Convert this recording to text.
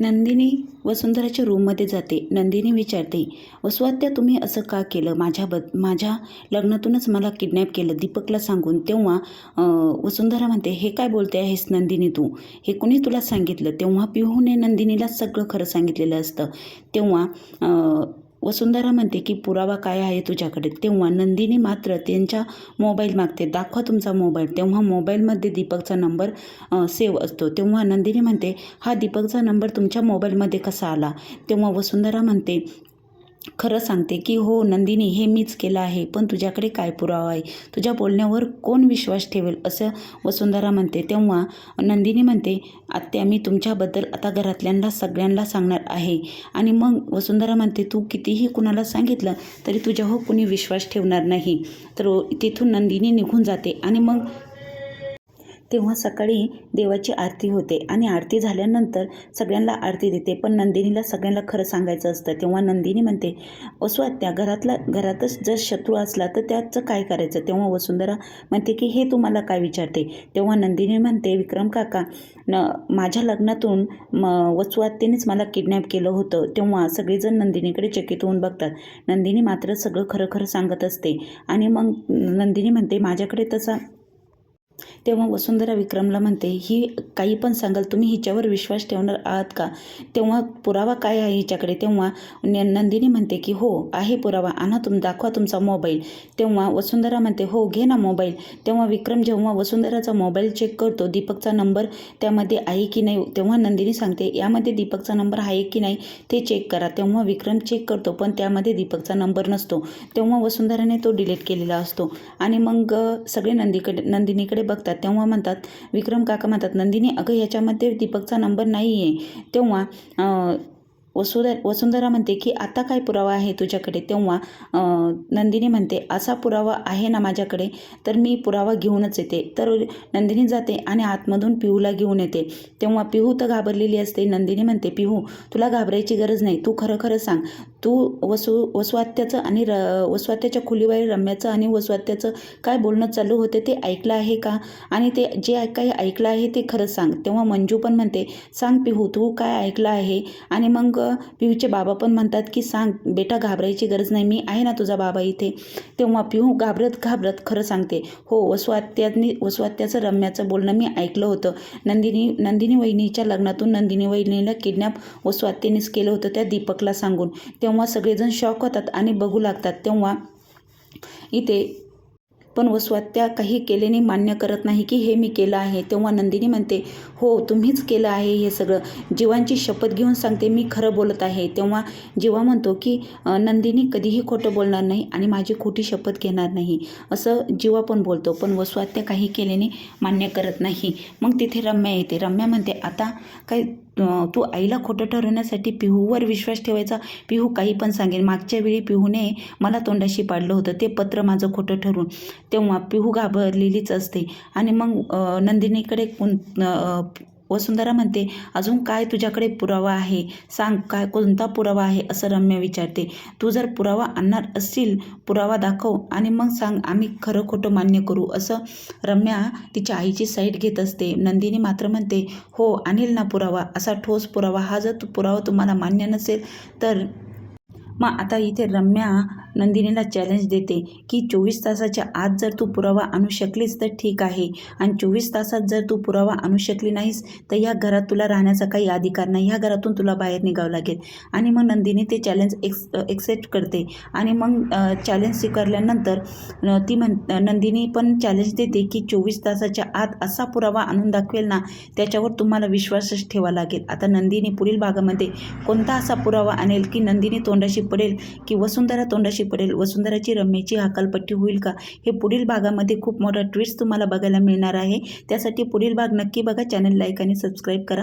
नंदिनी वसुंधराच्या रूममध्ये जाते. नंदिनी विचारते वसुआत्या तुम्ही असं का केलं? माझ्या बद माझ्या लग्नातूनच मला किडनॅप केलं. दीपकला सांगून तेव्हा वसुंधरा म्हणते हे काय बोलते आहेस नंदिनी तू? हे कुणी तुला सांगितलं? तेव्हा पिहूने नंदिनीला सगळं खरं सांगितलेलं असतं. तेव्हा वसुंधरा म्हणते की पुरावा काय आहे तुझ्याकडे? तेव्हा नंदिनी मात्र त्यांच्या मोबाईल मागते. दाखवा तुमचा मोबाईल तेव्हा मोबाईलमध्ये दीपकचा नंबर सेव्ह असतो. तेव्हा नंदिनी म्हणते हा दीपकचा नंबर तुमच्या मोबाईलमध्ये कसा आला? तेव्हा वसुंधरा म्हणते खरं सांगते की हो नंदिनी हे मीच केलं आहे पण तुझ्याकडे काय पुरावा आहे? तुझ्या बोलण्यावर कोण विश्वास ठेवेल? असं वसुंधरा म्हणते. तेव्हा नंदिनी म्हणते आत्या मी तुमच्याबद्दल आता घरातल्यांना सगळ्यांना सांगणार आहे. आणि मग वसुंधरा म्हणते तू कितीही कुणाला सांगितलं तरी तुझ्यावर कुणी विश्वास ठेवणार नाही. तर तिथून नंदिनी निघून जाते. आणि मग तेव्हा सकाळी देवाची आरती होते आणि आरती झाल्यानंतर सगळ्यांना आरती देते. पण नंदिनीला सगळ्यांना खरं सांगायचं असतं. तेव्हा नंदिनी म्हणते वसुआत्या घरातला घरातच जर शत्रू असला तर त्याचं काय करायचं? तेव्हा वसुंधरा म्हणते की हे तुम्हाला काय विचारते? तेव्हा नंदिनी म्हणते विक्रम काका न माझ्या लग्नातून म वसुआत्यानेच मला किडनॅप केलं होतं. तेव्हा सगळेजण नंदिनीकडे चकित होऊन बघतात. नंदिनी मात्र सगळं खरं खरं सांगत असते. आणि मग नंदिनी म्हणते माझ्याकडे तसा तेव्हा वसुंधरा विक्रमला म्हणते ही काही पण सांगाल तुम्ही हिच्यावर विश्वास ठेवणार आहात का? तेव्हा पुरावा काय आहे हिच्याकडे? तेव्हा न- नंदिनी म्हणते की हो आहे पुरावा. आणा तुम दाखवा तुमचा मोबाईल. तेव्हा वसुंधरा म्हणते हो घे ना मोबाईल. तेव्हा विक्रम जेव्हा वसुंधराचा मोबाईल चेक करतो दीपकचा नंबर त्यामध्ये आहे की नाही तेव्हा नंदिनी सांगते यामध्ये दीपकचा नंबर आहे की नाही ते चेक करा. तेव्हा विक्रम चेक करतो पण त्यामध्ये दीपकचा नंबर नसतो. तेव्हा वसुंधराने तो डिलीट केलेला असतो. आणि मग सगळे नंदीकडे नंदिनीकडे बघतात. तेव्हा म्हणतात विक्रम काका म्हणतात नंदिनी अगं याच्यामध्ये दीपकचा नंबर नाही आहे तेव्हा वसुधर वसुंधरा म्हणते की आता काय पुरावा आहे तुझ्याकडे? तेव्हा नंदिनी म्हणते असा पुरावा आहे ना माझ्याकडे तर मी पुरावा घेऊनच येते. तर नंदिनी जाते आणि आतमधून पिहूला घेऊन येते. तेव्हा पिहू तर घाबरलेली असते. नंदिनी म्हणते पिहू तुला घाबरायची गरज नाही. तू खरं खरं सांग. तू वसु वसुवात्याचं आणि र वसुवात्याच्या खुलीबाई रम्याचं आणि वसुवात्याचं काय बोलणं चालू होते ते ऐकलं आहे का? आणि ते जे काही ऐकलं आहे ते खरं सांग. तेव्हा मंजू पण म्हणते सांग पिहू तू काय ऐकलं आहे? आणि मग पिहूचे बाबा पण म्हणतात की सांग बेटा घाबरायची गरज नाही मी आहे ना तुझा बाबा इथे. तेव्हा पिहू घाबरत घाबरत खरं सांगते हो वसुआत्यानी वसुआत्याचं रम्याचं बोलणं मी ऐकलं होतं. नंदिनी नंदिनी वहिनीच्या लग्नातून नंदिनी वहिनीला किडनॅप वसुआत्यानेच केलं होतं त्या दीपकला सांगून. तेव्हा सगळेजण शॉक होतात आणि बघू लागतात. तेव्हा इथे पण वसुआत्या काही केल्याने मान्य करत नाही की हे मी केलं आहे. तेव्हा नंदिनी म्हणते हो तुम्हीच केलं आहे हे सगळं. जीवांची शपथ घेऊन सांगते मी खरं बोलत आहे. तेव्हा जीवा म्हणतो की नंदिनी कधीही खोटं बोलणार नाही आणि माझी खोटी शपथ घेणार नाही. असं जीवा पण बोलतो पण वसुआत्या काही केल्याने मान्य करत नाही. मग तिथे रम्या येते. रम्या म्हणते आता काय तू आईला खोटं ठरवण्यासाठी पिहूवर विश्वास ठेवायचा? पिहू काही पण सांगेल. मागच्या वेळी पिहूने मला तोंडाशी पाडलं होतं. ते पत्र माझं खोटं ठरवून तेव्हा पिहू घाबरलेलीच असते. आणि मग नंदिनीकडे कोण वसुंधरा म्हणते अजून काय तुझ्याकडे पुरावा आहे? सांग काय कोणता पुरावा आहे? असं रम्या विचारते. तू जर पुरावा आणणार असशील पुरावा दाखव आणि मग सांग आम्ही खरं खोटं मान्य करू असं रम्या तिच्या आईची साईड घेत असते. नंदिनी मात्र म्हणते हो आणील ना पुरावा. असा ठोस पुरावा. हा जर तू पुरावा तुम्हाला मान्य नसेल तर मग आता इथे रम्या नंदिनीला चॅलेंज देते की चोवीस तासाच्या आत जर तू पुरावा आणू शकलीस तर ठीक आहे. आणि चोवीस तासात जर तू पुरावा आणू शकली नाहीस तर या घरात तुला राहण्याचा काही अधिकार नाही. ह्या घरातून तुला बाहेर निघावं लागेल. आणि मग नंदिनी ते चॅलेंज एक्स एक्सेप्ट करते. आणि मग चॅलेंज स्वीकारल्यानंतर ती म्हण नंदिनी पण चॅलेंज देते की चोवीस तासाच्या आत असा पुरावा आणून दाखवेल ना त्याच्यावर तुम्हाला विश्वासच ठेवा लागेल. आता नंदिनी पुढील भागामध्ये कोणता असा पुरावा आणेल की नंदिनी तोंडाशी पडेल की वसुंधरा तोंडाशी पडेल? वसुंधराची रम्याची हकालपट्टी होईल का? हे पुढील भागामध्ये खूप मोठा ट्विस्ट तुम्हाला बघायला मिळणार आहे. त्यासाठी पुढील भाग नक्की बघा. चॅनल लाईक आणि सबस्क्राईब करा.